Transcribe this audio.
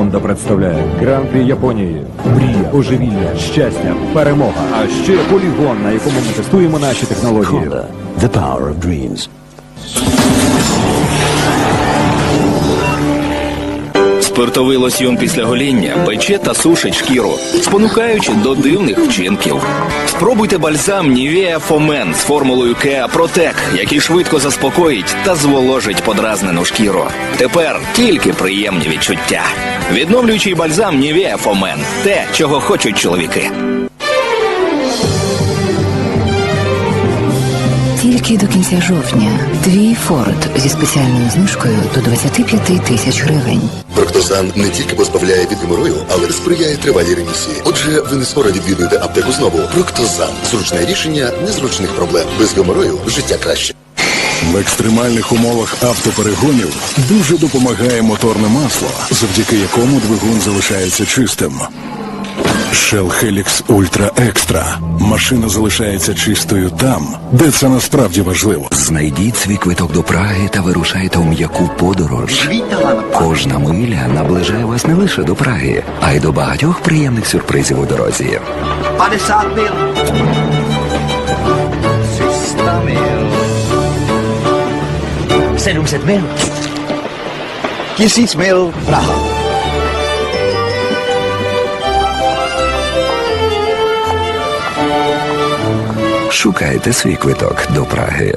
Honda представляє Гран-прі Японії. Мрія, оживілля, щастя, перемога. А ще полігон, на якому ми тестуємо наші технології. Honda, the power of dreams. Спиртовий лосьйон після гоління пече та сушить шкіру, спонукаючи до дивних вчинків. Спробуйте бальзам Nivea Фомен з формулою Кеа Протек, який швидко заспокоїть та зволожить подразнену шкіру. Тепер тільки приємні відчуття. Відновлюючий бальзам Nivea Фомен – те, чого хочуть чоловіки. Тільки до кінця жовтня твій Форд зі спеціальною знижкою до 25 тисяч гривень. Проктозан не тільки позбавляє від геморою, але й сприяє тривалій ремісії. Отже, ви не скоро відвідуєте аптеку знову. Проктозан зручне рішення незручних проблем. Без геморою життя краще. В екстремальних умовах автоперегонів дуже допомагає моторне масло, завдяки якому двигун залишається чистим. Shell Helix Ultra Extra. Машина залишається чистою там, де це насправді важливо. Знайдіть свій квиток до Праги та вирушайте у м'яку подорож. Кожна миля наближає вас не лише до Праги, а й до багатьох приємних сюрпризів у дорозі. 50 mil. 60 mil. 700 Шукайте свій квиток до Праги.